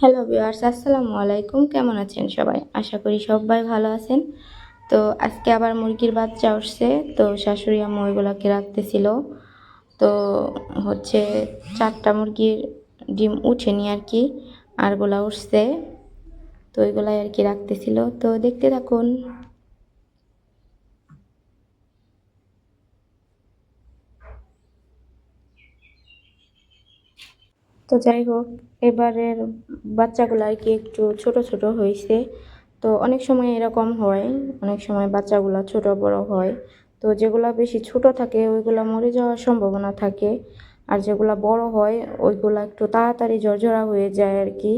Hello বিওয়ার্স আসসালামু আলাইকুম। কেমন আছেন সবাই? আশা করি সবাই ভালো আছেন। তো আজকে আবার মুরগির বাচ্চা উঠছে। তো শাশুড়ি আম্মা ওইগুলোকে রাখতেছিল। তো হচ্ছে চারটা মুরগির ডিম উঠেনি আর কি আরগুলা উঠছে। তো ওইগুলাই আর কি রাখতেছিল। তো দেখতে থাকুন। তো যাই হোক, এবারের বাচ্চাগুলো আর কি একটু ছোট ছোট হয়েছে। তো অনেক সময় এরকম হয়, অনেক সময় বাচ্চাগুলো ছোট বড় হয়। তো যেগুলো বেশি ছোট থাকে, ওইগুলো মরে যাওয়ার সম্ভাবনা থাকে। আর যেগুলো বড় হয়, ওইগুলো একটু তাড়াতাড়ি ঝরঝরা হয়ে যায় আর কি।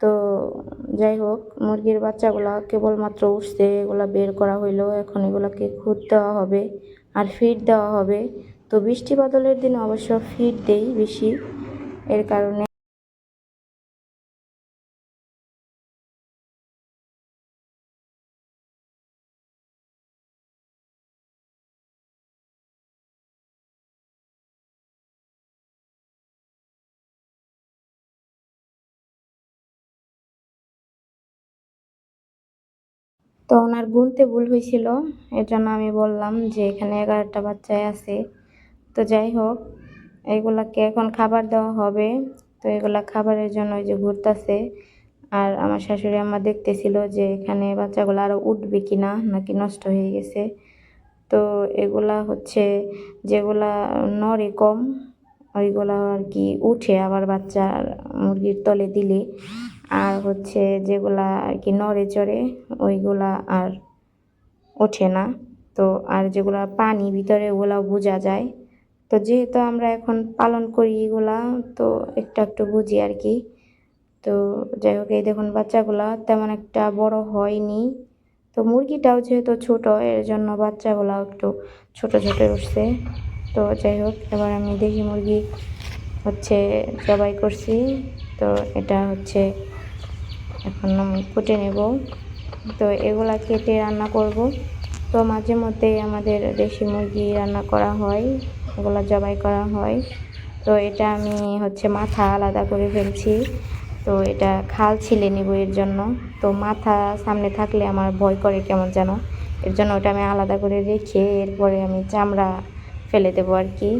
তো যাই হোক, মুরগির বাচ্চাগুলো কেবলমাত্র উঠছে, এগুলো বের করা হইল এখন এগুলোকে খুদ দেওয়া হবে আর ফিড দেওয়া হবে। তো বৃষ্টি বাদলের দিনে অবশ্য ফিড দেই বেশি। এর কারণে। তো ওনার গুনতে ভুল হয়েছিল, এর জন্য আমি বললাম যে এখানে এগারোটা বাচ্চায় আছে। তো যাই হোক এগুলাকে এখন খাবার দেওয়া হবে। তো এগুলা খাবারের জন্য ওই যে ঘুরতেছে। আর আমার শাশুড়ি আমার দেখতেছিল যে এখানে বাচ্চাগুলো আরও উঠবে কি না নাকি নষ্ট হয়ে গেছে। তো এগুলা হচ্ছে যেগুলা নরে কম, ওইগুলা আর কি উঠে আবার বাচ্চা মুরগির তলে দিলে। আর হচ্ছে যেগুলা আর কি নড়ে চড়ে, ওইগুলা আর ওঠে না। তো আর যেগুলা পানি ভিতরে, ওগুলাও বোঝা যায়। তো যেহেতু আমরা এখন পালন করি এগুলা, তো একটু একটু বুঝি আর কি। তো যাই হোক, এই দেখুন বাচ্চাগুলা তেমন একটা বড় হয়নি। তো মুরগিটাও যেহেতু ছোট, এর জন্য বাচ্চাগুলাও একটু ছোট ছোট উঠছে। তো যাই হোক, এবার আমি দেশি মুরগি হচ্ছে জবাই করছি। তো এটা হচ্ছে এখন আমি কুটে নেব। তো এগুলা কেটে রান্না করব। তো মাঝে মধ্যে আমাদের দেশি মুরগি রান্না করা হয় এগুলো জবাই করা হয়। তো এটা আমি হচ্ছে মাথা আলাদা করে ফেলছি। তো এটা খাল ছিলে নিব এর জন্য। তো মাথা সামনে থাকলে আমার ভয় করে কেমন যেন। এর জন্য ওটা আমি আলাদা করে রেখে এরপরে আমি চামড়া ফেলে দেবো আর কি।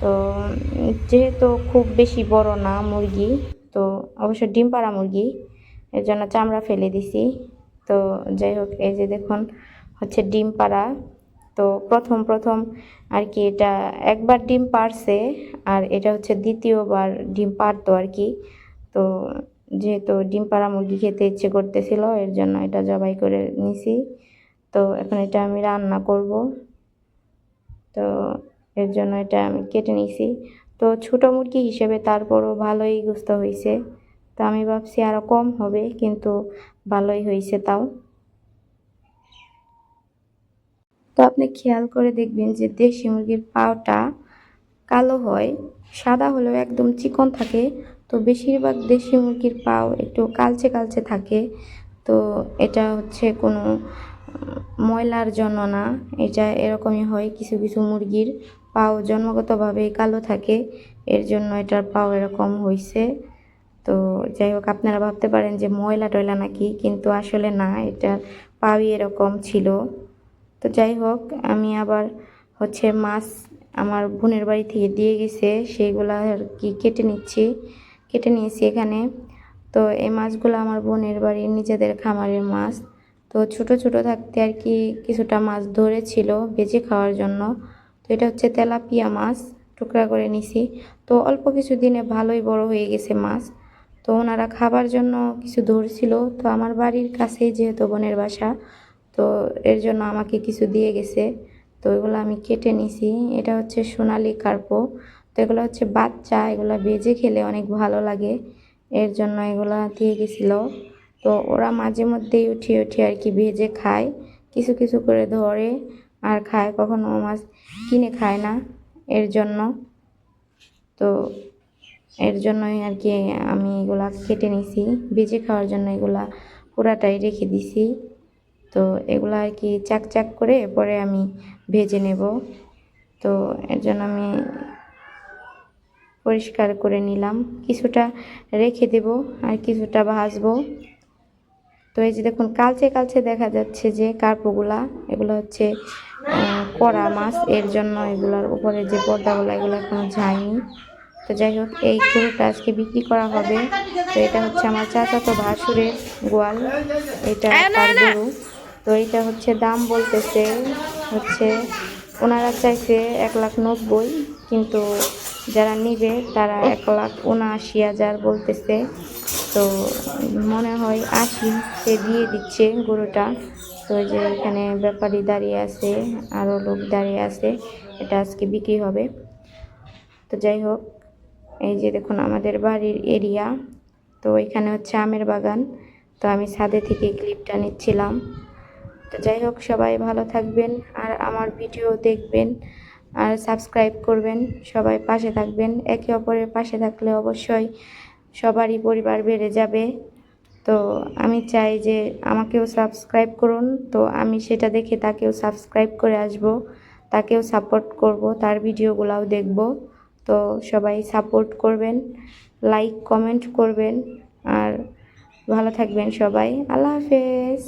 তো যেহেতু খুব বেশি বড় না মুরগি, তো অবশ্য ডিম পাড়া মুরগি, এর জন্য চামড়া ফেলে দিছি। তো যাই হোক, এই যে দেখুন হচ্ছে ডিম পাড়া। তো প্রথম প্রথম আর কি এটা একবার ডিম পারছে আর এটা হচ্ছে দ্বিতীয়বার ডিম পারতো আর কি। তো যেহেতু ডিম পাড়া মুরগি খেতে ইচ্ছে করতেছিল, এর জন্য এটা জবাই করে নিছি। তো এখন এটা আমি রান্না করব। তো এর জন্য এটা আমি কেটে নিছি। তো ছোটো মুরগি হিসেবে তারপরও ভালোই গুস্ত হয়েছে তো আমি ভাবছি আরও কম হবে, কিন্তু ভালোই হয়েছে তাও। তো আপনি খেয়াল করে দেখবেন যে দেশি মুরগির পাওটা কালো হয়, সাদা হলেও একদম চিকন থাকে। তো বেশিরভাগ দেশি মুরগির পাও একটু কালচে কালচে থাকে। তো এটা হচ্ছে কোনো ময়লার জন্য না। এটা এরকমই হয় কিছু কিছু মুরগির পাও জন্মগতভাবে কালো থাকে। এর জন্য এটার পাও এরকম হয়েছে তো যাই হোক, আপনারা ভাবতে পারেন যে ময়লা টয়লা নাকি, কিন্তু আসলে না, এটার পাওই এরকম ছিল। তো যাই হোক, আমি আবার হচ্ছে মাছ আমার বোনের বাড়ি থেকে দিয়ে গেছে, সেইগুলো আর কি কেটে নিচ্ছি, কেটে নিয়েছি এখানে। তো এই মাছগুলো আমার বোনের বাড়ির নিজেদের খামারের মাছ। তো ছোট ছোট থাকতে আর কি কিছুটা মাছ ধরেছিল বেজে খাওয়ার জন্য। তো এটা হচ্ছে তেলাপিয়া মাছ, টুকরা করে নিছি। তো অল্প কিছু দিনে ভালোই বড় হয়ে গেছে মাছ। তো ওনারা খাবার জন্য কিছু ধরছিল। তো আমার বাড়ির কাছেই যেহেতু বোনের বাসা তো এর জন্য আমাকে কিছু দিয়ে গেছে। তো এগুলো আমি কেটে নিছি। এটা হচ্ছে সোনালি কার্পো। তো এগুলো হচ্ছে বাচ্চা, এগুলো ভেজে খেলে অনেক ভালো লাগে। এর জন্য এগুলো দিয়ে গেছিল। তো ওরা মাঝে মধ্যেই উঠিয়ে উঠিয়ে আর কি ভেজে খায়। কিছু কিছু করে ধরে আর খায়। কখনো মাছ কিনে খায় না এর জন্য। তো এর জন্যই আর কি আমি এগুলা কেটে নিছি। ভেজে খাওয়ার জন্য এগুলা পুরাটাই রেখে দিছি। তো এগুলো আর কি চাক চাক করে পরে আমি ভেজে নেব। তো এর জন্য আমি পরিষ্কার করে নিলাম। কিছুটা রেখে দেব আর কিছুটা ভাজবো। তো এই যে দেখুন কালচে কালচে দেখা যাচ্ছে যে কার্পগুলা এগুলো হচ্ছে কড়া মাছ। এর জন্য এগুলোর উপরে যে পর্দাগুলো এগুলো এখনও যায়নি। তো যাই হোক এই গরুটা আজকে বিক্রি করা হবে। তো এটা হচ্ছে আমার চাচাতো ভাসুরের গোয়াল। এটা তার গরু। তো এটা হচ্ছে দাম বলতেছে হচ্ছে ওনারা চাইছে এক লাখ নব্বই, কিন্তু যারা নিবে তারা এক লাখ উনআশি হাজার বলতেছে। তো মনে হয় আশি সে দিয়ে দিচ্ছে গরুটা। তো যে এখানে ব্যাপারী দাঁড়িয়ে আছে আরও লোক দাঁড়িয়ে আছে, এটা আজকে বিক্রি হবে। তো যাই হোক, এই যে দেখুন আমাদের বাড়ির এরিয়া। তো এখানে হচ্ছে আমের বাগান। তো আমি ছাদে থেকে ক্লিপটা নিচ্ছিলাম। তো যাই হোক, সবাই ভালো থাকবেন আর আমার ভিডিও দেখবেন আর সাবস্ক্রাইব করবেন। সবাই পাশে থাকবেন। একে অপরের পাশে থাকলে অবশ্যই সবারই পরিবার বেড়ে যাবে। তো আমি চাই যে আমাকেও সাবস্ক্রাইব করুন। তো আমি সেটা দেখে তাকেও সাবস্ক্রাইব করে আসব, তাকেও সাপোর্ট করব, তার ভিডিওগুলোও দেখব। তো সবাই সাপোর্ট করবেন, লাইক, কমেন্ট করবেন আর ভালো থাকবেন সবাই। আল্লাহ হাফেজ।